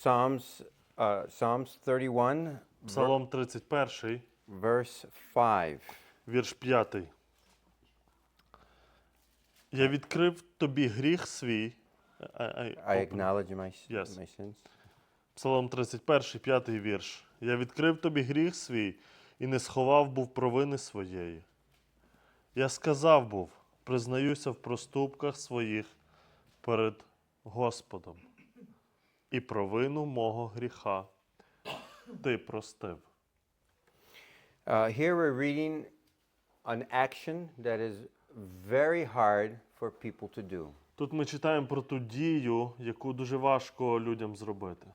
Psalms, uh, Psalms 31, Псалом 31, verse 5. вірш 5. Я відкрив тобі гріх свій. I, I I acknowledge my, s- Yes. my sins. Псалом 31, 5 вірш. Я відкрив тобі гріх свій і не сховав був провини своєї. Я сказав був, признаюся в проступках своїх перед Господом, і провину мого гріха ти простив. Uh, here we're reading an action that is very hard for people to do. Тут ми читаємо про ту дію, яку дуже важко людям зробити.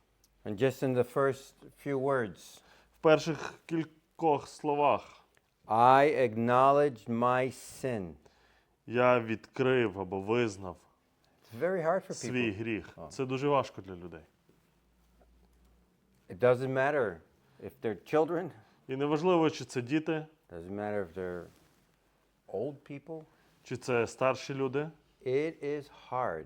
And just in the first few words, В перших кількох словах I acknowledge my sin. я відкрив або визнав It's very hard for свій people. гріх. Це дуже важко для людей. It doesn't matter if they're children, І неважливо, чи це діти, doesn't matter if they're old people. чи це старші люди. It is hard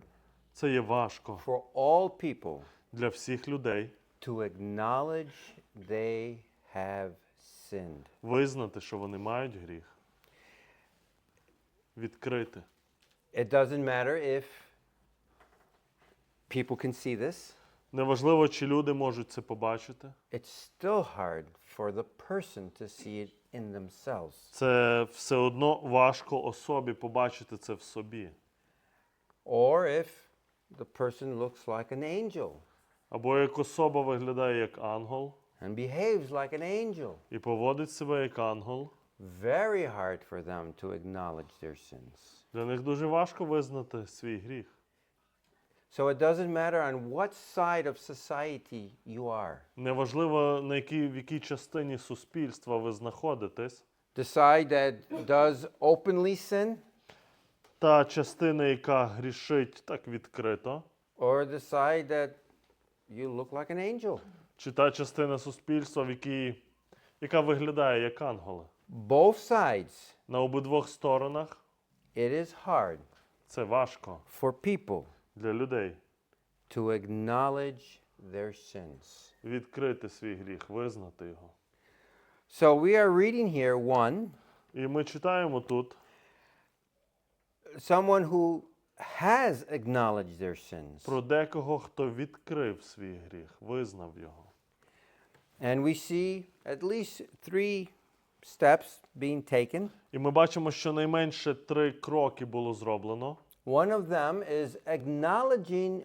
Це є важко for all people для всіх людей to acknowledge they have sinned. визнати, що вони мають гріх. Відкрити. It doesn't matter if people can see this. Неважливо, чи люди можуть це побачити. It's still hard for the person to see it in themselves. Це все одно важко особі побачити це в собі. Or if the person looks like an angel Або як особа виглядає як ангел and behaves like an angel. і поводить себе як ангел. Very hard for them to acknowledge their sins. Для них дуже важко визнати свій гріх. So it doesn't matter on what side of society you are. Неважливо, на якій, в якій частині суспільства ви знаходитесь, The side that does openly sin та частина, яка грішить так відкрито, or the side that you look like an angel. чи та частина суспільства, в якій, яка виглядає як ангели. Both sides, На обидвох сторонах it is hard це важко for people для людей to acknowledge their sins. відкрити свій гріх, визнати його. So we are reading here one, І ми читаємо тут someone who has acknowledged their sins. про декого, хто відкрив свій гріх, визнав його. And we see at least three steps being taken. І ми бачимо, що найменше три кроки було зроблено. One of them is acknowledging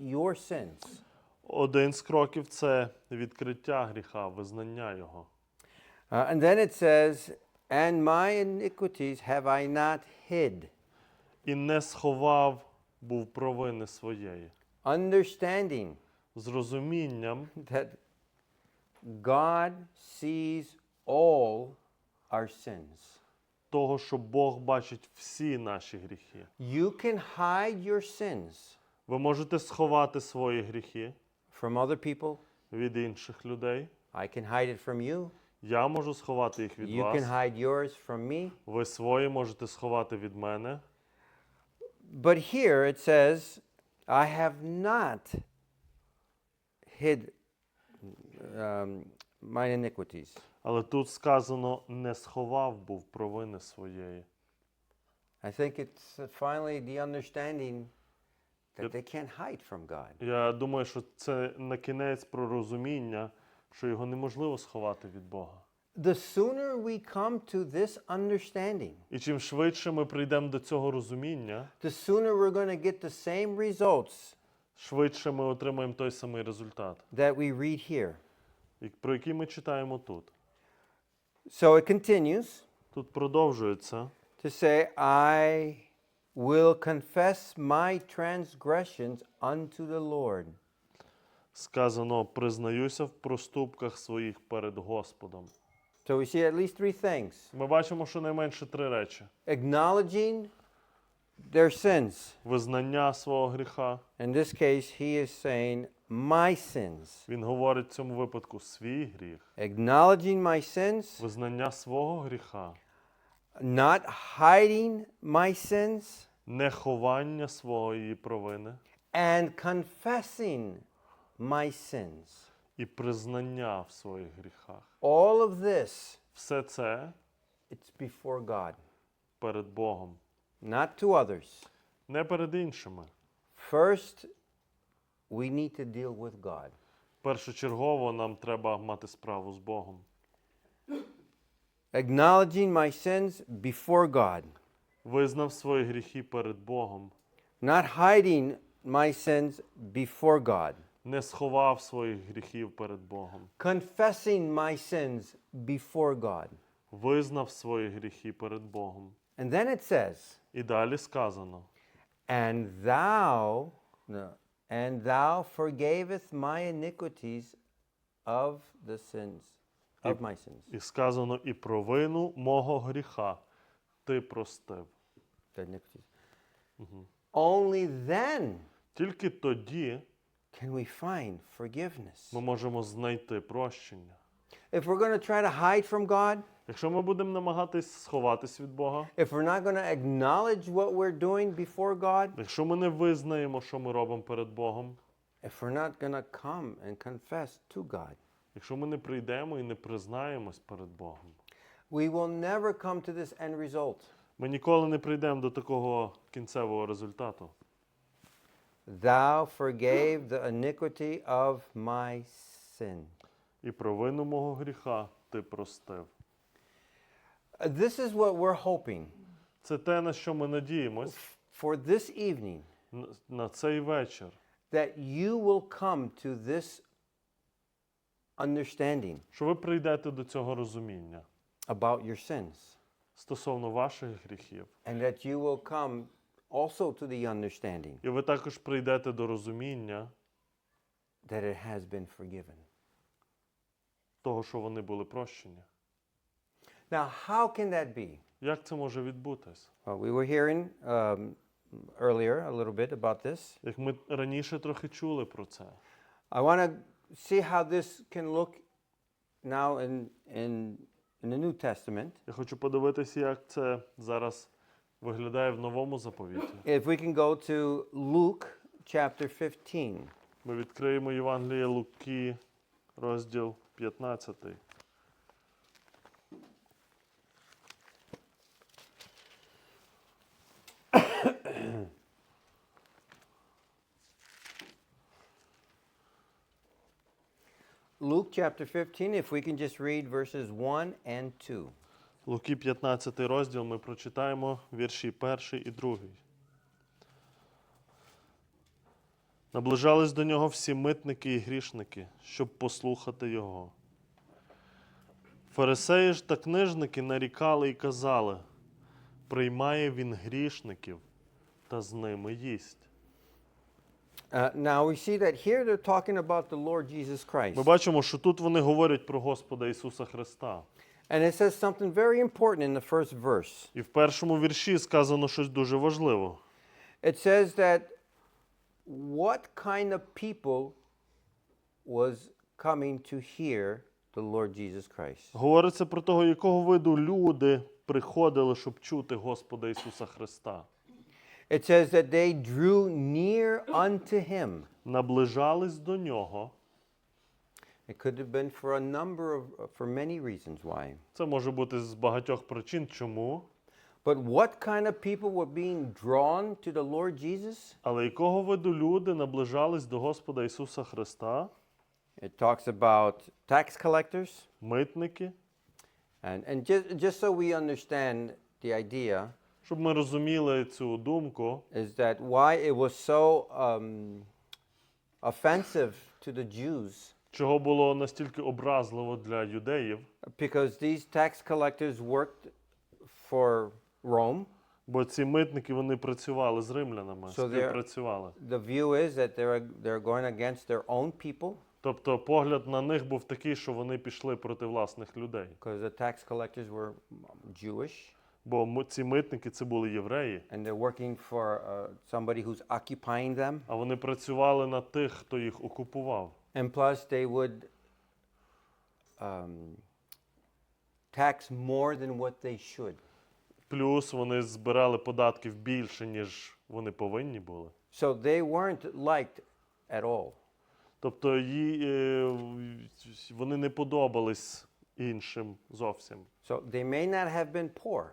your sins. Один з кроків це відкриття гріха, визнання його. Uh, and then it says, And my iniquities have I not hid. І не сховав був провини своєї. Understanding З розумінням, that God sees all our sins. того, що Бог бачить всі наші гріхи. You can hide your sins Ви можете сховати свої гріхи from other people. від інших людей. I can hide it from you. Я можу сховати їх від You can вас. hide yours from me. Ви свої можете сховати від мене. But here it says, I have not hid um, mine iniquities. Але тут сказано не сховав був провини своєї. I think it's finally the understanding that they can't hide from God. Я думаю, що це на кінець про розуміння, що його неможливо сховати від Бога. The sooner we come to this understanding, І чим швидше ми прийдемо до цього розуміння, the sooner we're going to get the same results швидше ми отримаємо той самий результат, that we read here. про який ми читаємо тут. So it continues Тут продовжується. to say, I will confess my transgressions unto the Lord. Сказано, признаюся в проступках своїх перед Господом. So we see at least three things Ми бачимо, що найменше три речі: acknowledging their sins. визнання свого гріха. In this case, he is saying, My sins. Він говорить в цьому випадку свій гріх, Acknowledging my sins, визнання свого гріха, not hiding my sins, не ховання своєї провини and confessing my sins. і признання в своїх гріхах. All of this, Все це it's before God, перед Богом, not to others. не перед іншими. First, we need to deal with God. Першочергово нам треба мати справу з Богом. Acknowledging my sins before God, Визнав свої гріхи перед Богом, not hiding my sins before God, не сховав своїх гріхів перед Богом, confessing my sins before God. визнав свої гріхи перед Богом. And then it says, І далі сказано: And thou, no, and thou forgavest my iniquities of the sins, of my sins. і сказано, і провину мого гріха ти простив. The iniquities. Only then Тільки тоді can we find forgiveness. ми можемо знайти прощення. If we're going to try to hide from God, Якщо ми будемо намагатись сховатись від Бога, if we're not going to acknowledge what we're doing before God, якщо ми не визнаємо, що ми робимо перед Богом, if we're not going to come and confess to God, якщо ми не прийдемо і не признаємось перед Богом, we will never come to this end result. ми ніколи не прийдемо до такого кінцевого результату. Thou forgave the iniquity of my sin. І провину мого гріха ти простив. Uh, This is what we're hoping Це те, на що ми надіємось for this evening н- на цей вечір, that you will come to this understanding що ви прийдете до цього розуміння about your sins стосовно ваших гріхів. and that you will come also to the understanding І ви також прийдете до розуміння that it has been forgiven. того, що вони були прощені. Now, how can that be? Як це може відбутись? Well, we were hearing um, earlier a little bit about this. Як ми раніше трохи чули про це. I want to see how this can look now in, in, in the New Testament. Я хочу подивитися, як це зараз виглядає в новому заповіті. If we can go to Luke chapter 15. Ми відкриємо Євангеліє Луки, розділ 15. Luke chapter 15, if we can just read verses 1 and 2. Луки 15 розділ ми прочитаємо вірші 1 і 2. Наближались до нього всі митники і грішники, щоб послухати його. Фарисеї ж та книжники нарікали і казали: приймає він грішників та з ними їсть. Uh, now we see that here they're talking about the Lord Jesus Christ. Ми бачимо, що тут вони говорять про Господа Ісуса Христа. And it says something very important in the first verse. І в першому вірші сказано щось дуже важливе. It says that what kind of people was coming to hear the Lord Jesus Christ? Говориться про того, якого виду люди приходили, щоб чути Господа Ісуса Христа. It says that they drew near unto him. Наближались до нього. It could have been for a number of, for many reasons why. Це може бути з багатьох причин, чому. But what kind of people were being drawn to the Lord Jesus? Але якого виду люди наближались до Господа Ісуса Христа? It talks about tax collectors. Митники. And, and just, just so we understand the idea, Щоб ми розуміли цю думку, is that why it was so um, offensive to the Jews, чого було настільки образливо для юдеїв, because these tax collectors worked for Rome. бо ці митники вони працювали з римлянами, So they're- співпрацювали. The view is that they're, they're going against their own people, Тобто погляд на них був такий, що вони пішли проти власних людей. because the tax collectors were Jewish, Бо ці митники це були євреї, and they're working for uh, somebody who's occupying them. а вони працювали на тих, хто їх окупував. And plus, they would um, tax more than what they should. Плюс вони збирали податків більше, ніж вони повинні були. So they weren't liked at all. Тобто їй, е, вони не подобались іншим зовсім. So they may not have been poor.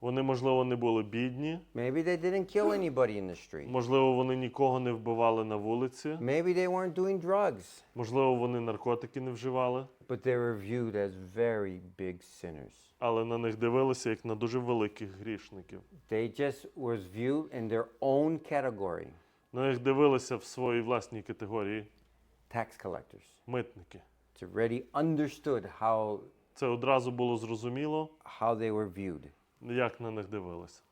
Вони, можливо, не були бідні, Maybe they didn't kill anybody in the street. можливо, вони нікого не вбивали на вулиці, Maybe they weren't doing drugs. можливо, вони наркотики не вживали, But they were viewed as very big sinners. але на них дивилися як на дуже великих грішників. They just was viewed in their own category, На них дивилися в своїй власній категорії tax collectors. митники. It's already understood how Це одразу було зрозуміло, how they were viewed. Як на них дивилися.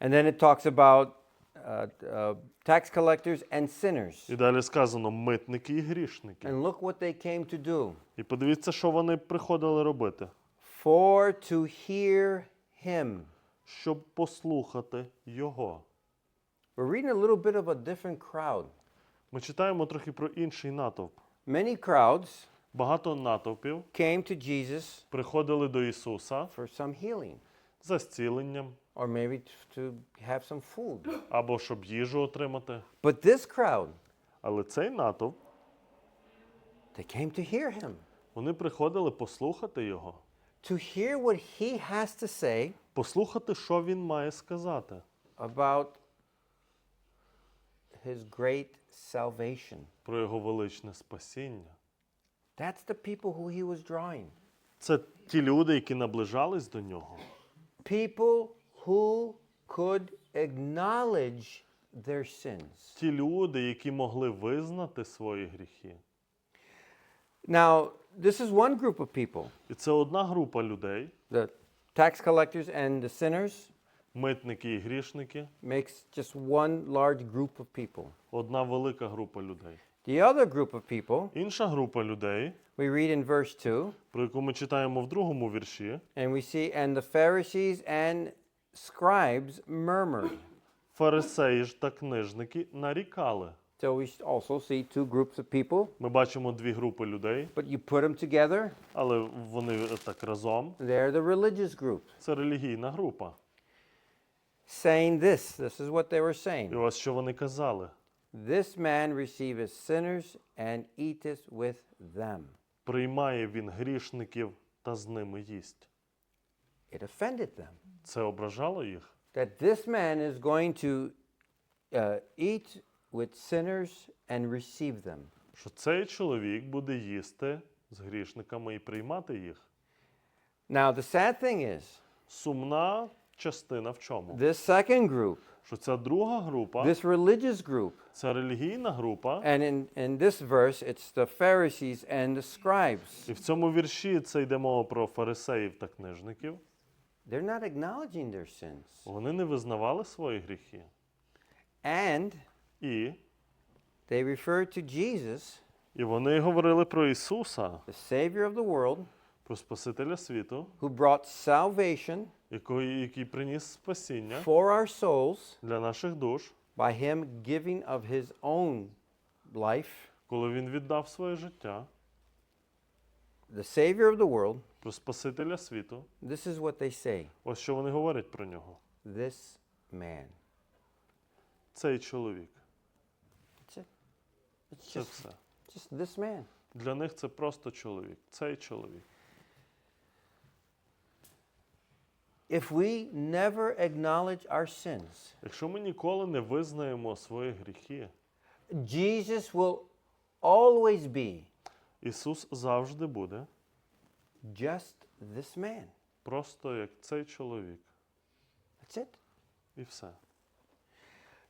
And then it talks about uh, uh, tax collectors and sinners. І далі сказано митники і грішники. And look what they came to do. І подивіться, що вони приходили робити, For to hear him. щоб послухати його. We're reading a little bit of a different crowd. Ми читаємо трохи про інший натовп. Many crowds Багато натовпів came to Jesus приходили до Ісуса for some healing за зціленням or maybe to have some food. або щоб їжу отримати. But this crowd, Але цей натовп they came to hear him, вони приходили послухати його, to hear what he has to say послухати, що він має сказати about his great salvation. про його величне спасіння. That's the people who he was drawing. Це ті люди, які наближались до нього. People who could acknowledge their sins. Ті люди, які могли визнати свої гріхи. Now, this is one group of people І це одна група людей, the tax collectors and the sinners митники і грішники, makes just one large group of people. одна велика група людей. The other group of people, Інша група людей, we read in verse 2, про яку ми читаємо в другому вірші, and we see, and the Pharisees and scribes murmured. фарисеї ж та книжники нарікали. So we also see two groups of people, Ми бачимо дві групи людей, but you put them together, але вони так разом. they're the religious group. Це релігійна група. Saying this, this is what they were І saying. ось що вони казали: This man receiveth sinners and eateth with them. Приймає він грішників та з ними їсть. It offended them Це ображало їх, that this man is going to uh, eat with sinners and receive them. що цей чоловік буде їсти з грішниками і приймати їх. Now, the sad thing is, Сумна частина в чому? this second group, Що ця друга група, this religious group, ця релігійна група, and in, in this verse, it's the Pharisees and the scribes. і в цьому вірші це йде мова про фарисеїв та книжників. They're not acknowledging their sins. Вони не визнавали свої гріхи. And І, they refer to Jesus, і вони говорили про Ісуса, the Savior of the world, про Спасителя світу, who brought salvation який, який приніс спасіння for our souls для наших душ, by Him giving of His own life, коли Він віддав своє життя, the Savior of the world. про Спасителя світу. This is what they say Ось що вони говорять про нього. this man. Цей чоловік. That's it. It's Це just, все. just this man. Для них це просто чоловік. Цей чоловік. If we never acknowledge our sins, Якщо ми ніколи не визнаємо свої гріхи, Jesus will always be Ісус завжди буде just this man. просто як цей чоловік. That's it. І все.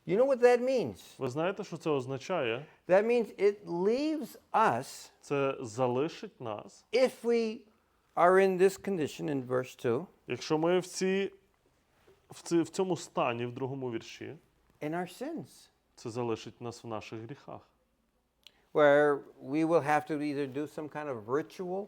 You know what that means? Ви знаєте, що це означає? That means it leaves us, Це залишить нас, if we are in this condition in verse 2, якщо ми в, ці, в, ці, в цьому стані, в другому вірші, in our sins, це залишить нас в наших гріхах. where we will have to either do some kind of ritual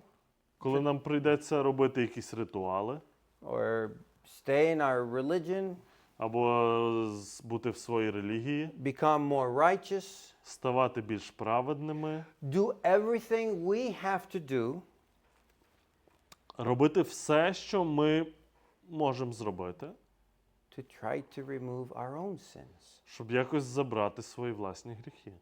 Коли нам прийдеться робити якісь ритуали, or stay in our religion, або з- бути в своїй релігії, become more righteous, ставати більш праведними, do everything we have to do робити все, що ми можемо зробити, to try to remove our own sins. щоб якось забрати свої власні гріхи.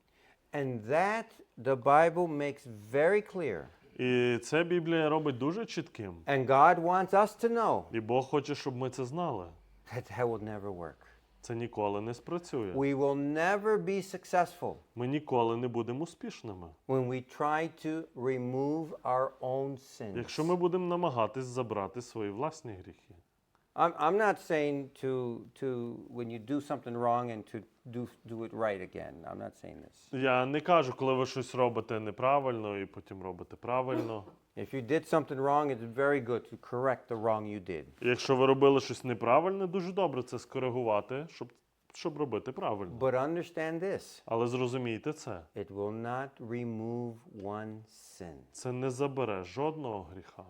And that the Bible makes very clear. І це Біблія робить дуже чітким. And God wants us to know І Бог хоче, щоб ми це знали. that that will never work. Це ніколи не спрацює. We will never be successful Ми ніколи не будемо успішними. when we try to remove our own sins. Якщо ми будемо намагатись забрати свої власні гріхи. I'm, I'm not saying to, to when you do something wrong and to do, do it right again. I'm not saying this. Я не кажу, коли ви щось робите неправильно і потім робите правильно. If you did something wrong, it's very good to correct the wrong you did. Якщо ви робили щось неправильне, дуже добре це скоригувати, щоб, щоб робити правильно. But understand this Але зрозумійте це. it will not remove one sin. Це не забере жодного гріха.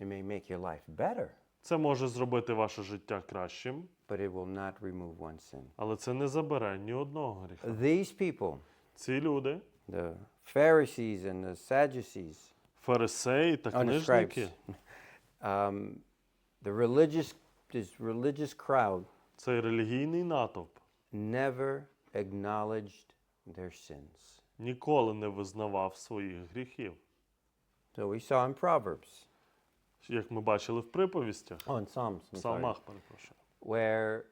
It may make your life better, Це може зробити ваше життя кращим, but it will not remove one sin. але це не забере ні одного гріха. These people, Ці люди, the Pharisees and the Sadducees, фарисеї та oh, the книжники, scribes, um, the religious, this religious crowd цей релігійний натовп never acknowledged their sins. ніколи не визнавав своїх гріхів. So we saw in Proverbs, Як ми бачили в приповістях, oh, in Psalms, в псалмах, перепрошую, where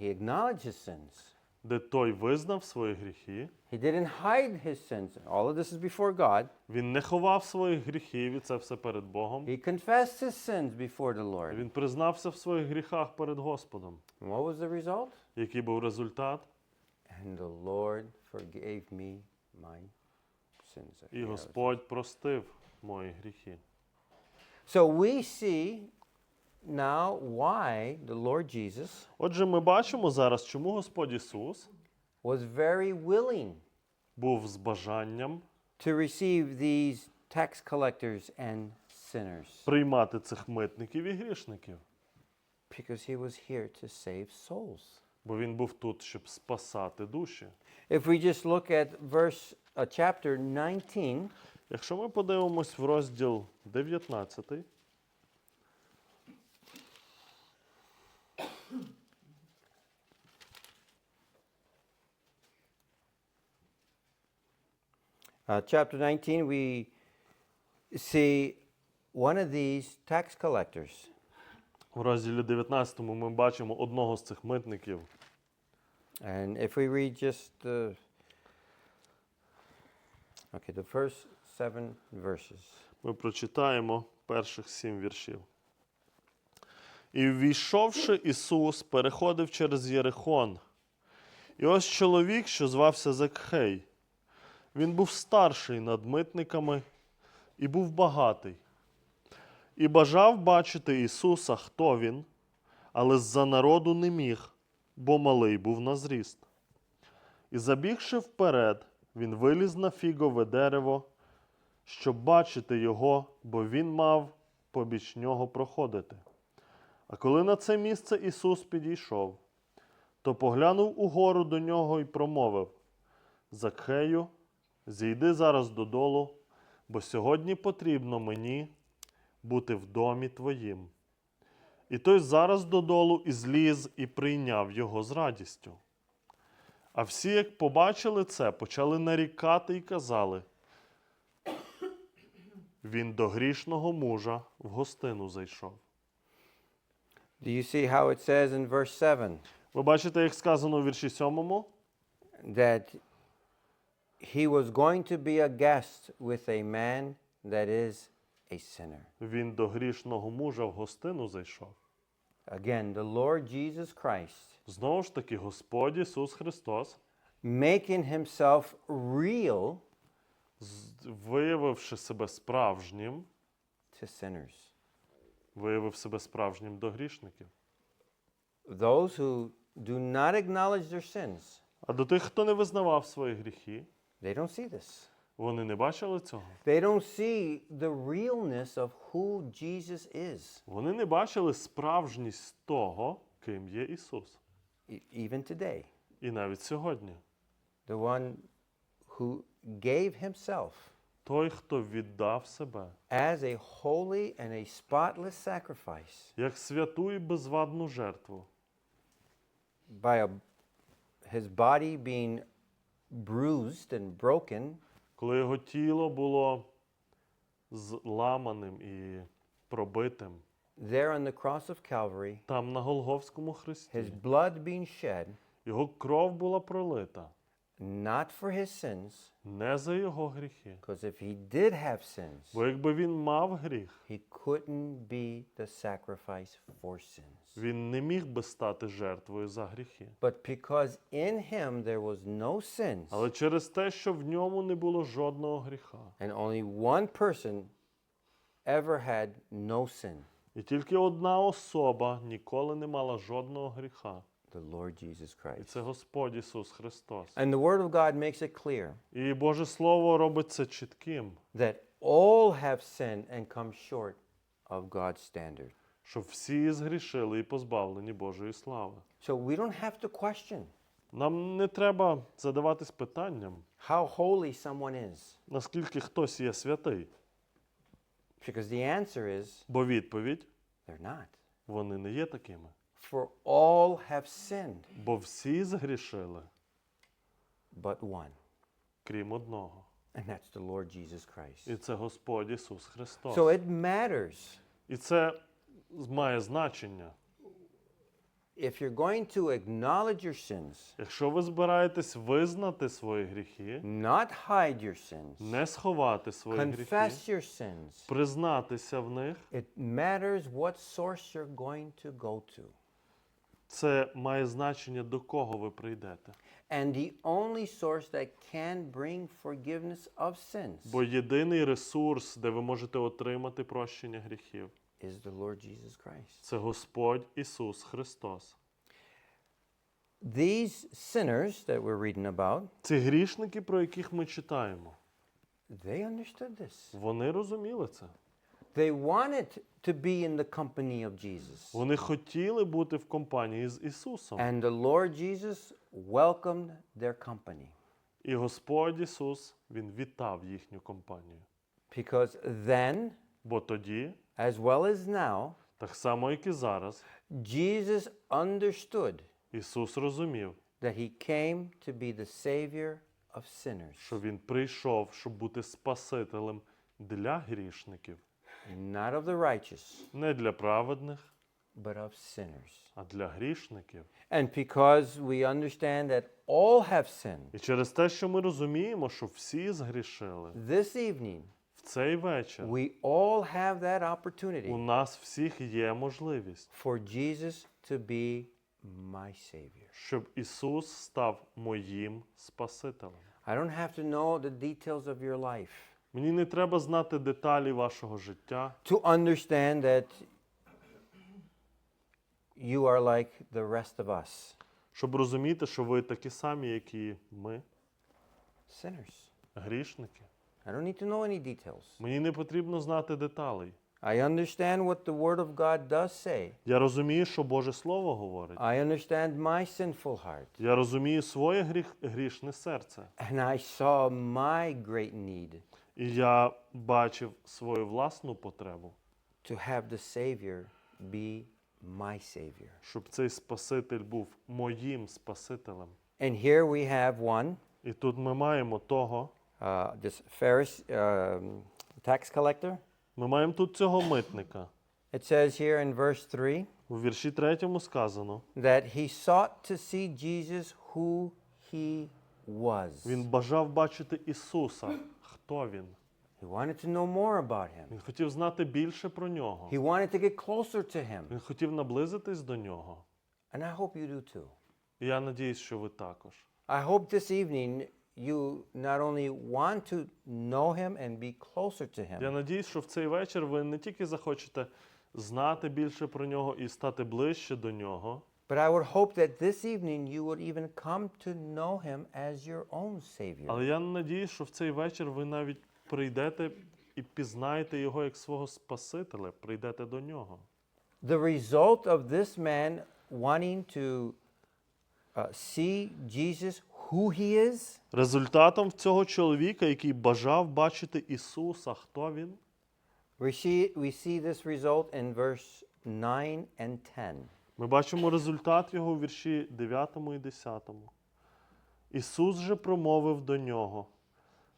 he acknowledged his sins. де той визнав свої гріхи, He didn't hide his sins. All of this is before God. він не ховав своїх гріхів, і це все перед Богом. He confessed his sins before the Lord. Він признався в своїх гріхах перед Господом. And what was the result? Який був результат? And the Lord forgave me my sins. І Господь простив мої гріхи. So we see now why the Lord Jesus Отже, ми бачимо зараз, чому Господь Ісус was very willing був з бажанням to receive these tax collectors and sinners приймати цих митників і грішників, because he was here to save souls. бо він був тут, щоб спасати душі. If we just look at verse uh, chapter 19, Якщо ми подивимось в розділ 19, uh, chapter 19, we see one of these tax collectors. в розділі 19 ми бачимо одного з цих митників. And if we read just the okay, the first seven verses. Ми прочитаємо перших сім віршів. І ввійшовши Ісус, переходив через Єрихон. І ось чоловік, що звався Закхей. Він був старший над митниками і був багатий. І бажав бачити Ісуса, хто він, але з-за народу не міг, бо малий був на зріст. І забігши вперед, він виліз на фігове дерево, щоб бачити його, бо він мав побіч нього проходити. А коли на це місце Ісус підійшов, то поглянув угору до нього і промовив: Закхею, зійди зараз додолу, бо сьогодні потрібно мені бути в домі твоїм. І той зараз додолу і зліз і прийняв його з радістю. А всі, як побачили це, почали нарікати і казали. Він до грішного мужа в гостину зайшов. Do you see how it says in verse 7 Ви бачите, як сказано у вірші 7, that he was going to be a guest with a man that is a sinner? він до грішного мужа в гостину зайшов. Again, the Lord Jesus Christ Знову ж таки, Господь Ісус Христос, making himself real з- виявивши себе справжнім, to sinners. виявив себе справжнім до грішників. Those who do not acknowledge their sins, А до тих, хто не визнавав свої гріхи, they don't see this. Вони не бачили цього. They don't see the realness of who Jesus is, Вони не бачили справжність того, ким є Ісус. e- even today. І навіть сьогодні. The one who gave himself Той, хто віддав себе as a holy and a spotless sacrifice як святу і безвадну жертву, by a, his body being bruised and broken, коли його тіло було зламаним і пробитим, there on the cross of Calvary, там на Голговському his хресті, blood being shed, його кров була пролита not for his sins, не за його гріхи. because if he did have sins, Бо якби він мав гріх, he couldn't be the sacrifice for sins. Він не міг би стати жертвою за гріхи. But because in him there was no sins, Але через те, що в ньому не було жодного гріха, and only one person ever had no sin, і тільки одна особа ніколи не мала жодного гріха, the Lord Jesus і Christ. це Господь Ісус Христос. And the Word of God makes it clear І Боже Слово робить це чітким, that all have sinned and come short of God's standard. Що всі згрішили і позбавлені Божої слави. So we don't have to question Нам не треба задаватись питанням, how holy someone is, наскільки хтось є святий, because the answer is бо відповідь they're not. вони не є такими. For all have sinned, Бо всі згрішили, but one, крім одного. and that's the Lord Jesus Christ. І це Господь Ісус Христос. So it matters І це має значення. if you're going to acknowledge your sins, Якщо ви збираєтесь визнати свої гріхи, not hide your sins, не сховати свої гріхи, confess your sins, признатися в них, it matters what source you're going to go to. це має значення до кого ви прийдете. And the only source that can bring forgiveness of sins Бо єдиний ресурс, де ви можете отримати прощення гріхів, is the Lord Jesus Christ. це Господь Ісус Христос. These sinners that we're reading about, Ці грішники, про яких ми читаємо, they understood this. вони розуміли це. They wanted to be in the company of Jesus. Вони хотіли бути в компанії з Ісусом. And the Lord Jesus welcomed their company І Господь Ісус, Він вітав їхню компанію. because then, Бо тоді, as well as now, так само, як і зараз, Jesus understood Ісус розумів, that he came to be the savior of sinners, що Він прийшов, щоб бути Спасителем для грішників, not of the righteous, не для праведних, but of sinners. а для грішників. And because we understand that all have sinned, І через те, що ми розуміємо, що всі згрішили, this evening цей вечір we all have that у opportunity нас всіх є можливість, for Jesus to be my savior. щоб Ісус став моїм Спасителем. I don't have to know the details of your life Мені не треба знати деталі вашого життя, to understand that you are like the rest of us, щоб розуміти, що ви такі самі, як і ми, sinners. грішники. I don't need to know any details. Мені не потрібно знати деталей. I understand what the Word of God does say. Я розумію, що Боже Слово говорить. I understand my sinful heart. Я розумію своє гріх, грішне серце. And I saw my great need І я бачив свою власну потребу, to have the Savior be my Savior. щоб цей Спаситель був моїм Спасителем. And here we have one, І тут ми маємо того, this Pharisee, um, tax collector. ми маємо тут цього митника. It says here in verse 3 У вірші третьому сказано, that he sought to see Jesus who he was. він бажав бачити Ісуса. Хто він? He wanted to know more about him. Він хотів знати більше про нього. He wanted to get closer to him. Він хотів наблизитись до нього. And I hope you do too. І я надіюсь, що ви також. I hope this evening you not only want to know him and be closer to Я him, надіюсь, що в цей вечір ви не тільки захочете знати більше про нього і стати ближче до нього, but I would hope that this evening you would even come to know him as your own Savior. але я надіюсь, що в цей вечір ви навіть прийдете і пізнаєте його як свого Спасителя, прийдете до нього. The result of this man wanting to uh, see Jesus who he is Результатом цього чоловіка, який бажав бачити Ісуса, хто він, We see, we see this result in verse 9 and 10. ми бачимо результат його у вірші 9 і 10. Ісус же промовив до нього: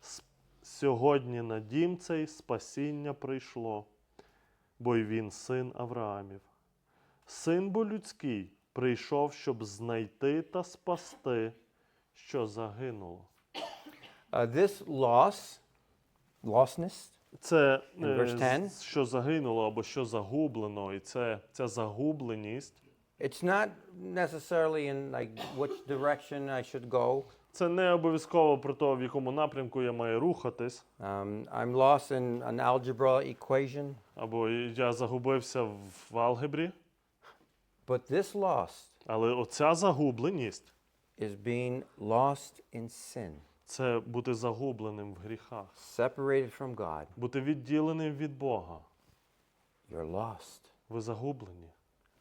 «С- Сьогодні на дім цей спасіння прийшло, бо й він син Авраамів. Син бо людський прийшов, щоб знайти та спасти, що загинуло. Uh, this loss, lostness, Це In verse е, 10. що загинуло або що загублено, і це ця загубленість. it's not necessarily in like which direction I should go. Це не обов'язково про те, в якому напрямку я маю рухатись, Um, I'm lost in an algebra equation, або я загубився в алгебрі. but this lost Але оця загубленість is being lost in sin, це бути загубленим в гріхах, separated from God. бути відділеним від Бога. You're lost. Ви загублені.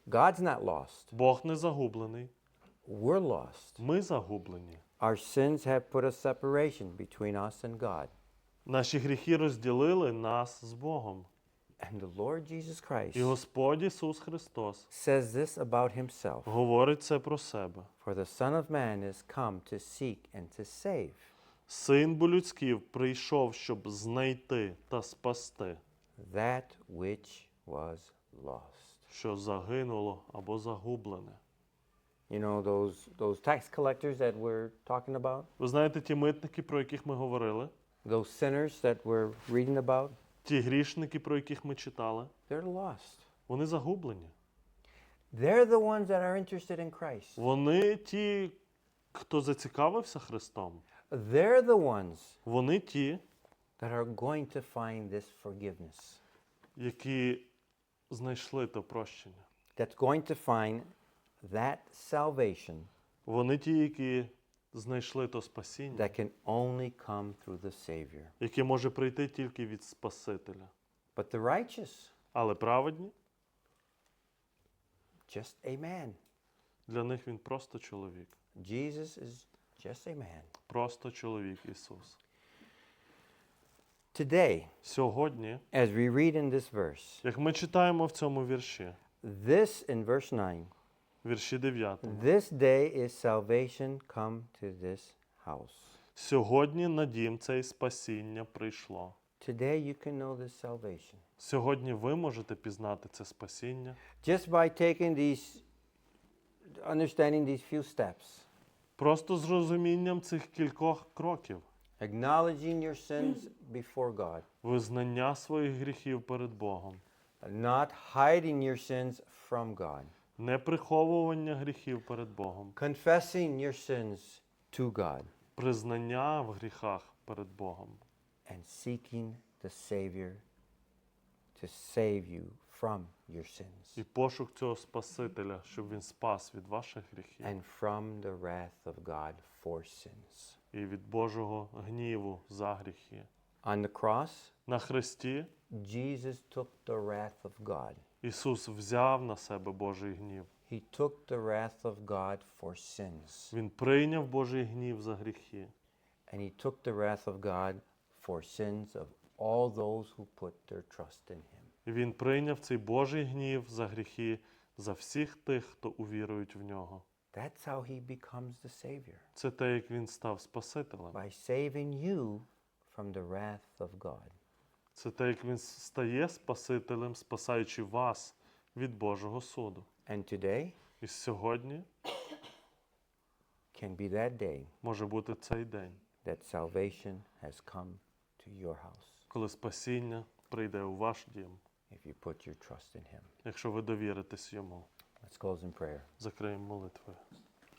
God's not lost. Бог не загублений. We're lost. Ми загублені. Our sins have put a separation between us and God. Наші гріхи розділили нас з Богом. And the Lord Jesus І Christ Господь Ісус Христос says this about himself говорить це про себе. For the Son of Man is come to seek and to save Син бо людський прийшов, щоб знайти та спасти, that which was lost. що загинуло або загублене. You know those those tax collectors that we're talking about? Ви знаєте ті митники, про яких ми говорили? Those sinners that we're reading about? Ті грішники, про яких ми читали, They're lost. вони загублені. They're the ones that are interested in Christ. Вони ті, хто зацікавився Христом. They're the ones Вони ті, that are going to find this forgiveness. які знайшли то прощення. That's going to find that salvation Вони ті, які знайшли то спасіння, that can only come through the Savior. яке може прийти тільки від Спасителя. But the righteous, Але праведні just a man. для них він просто чоловік. Jesus is just a man. Просто чоловік Ісус. Today, Сьогодні, as we read in this verse, як ми читаємо в цьому вірші, this in verse 9, вірші 9, this day is salvation come to this house. сьогодні на дім цей спасіння прийшло. Today you can know this salvation. Сьогодні ви можете пізнати це спасіння Just by taking these, understanding these few steps, просто з розумінням цих кількох кроків. acknowledging your sins before God, Визнання своїх гріхів перед Богом, not hiding your sins from God, не приховування гріхів перед Богом, confessing your sins to God, признання в гріхах перед Богом and seeking the Savior to save you from your sins і пошук цього Спасителя, щоб він спас від ваших гріхів and from the wrath of God for sins. і від Божого гніву за гріхи. On the cross, На хресті Jesus took the wrath of God. Ісус взяв на себе Божий гнів. He took the wrath of God for sins. Він прийняв Божий гнів за гріхи. And he took the wrath of God for sins of all those who put their trust in him. І Він прийняв цей Божий гнів за гріхи за всіх тих, хто увірують в нього. That's how he becomes the Savior, Це те, як він став Спасителем. by saving you from the wrath of God. Це те, як він стає Спасителем, спасаючи вас від Божого суду. And today І сьогодні can be that day може бути цей день, that salvation has come to your house коли спасіння прийде у ваш дім, if you put your trust in him. якщо ви довіритесь йому. Let's close in prayer. Закриємо молитвою.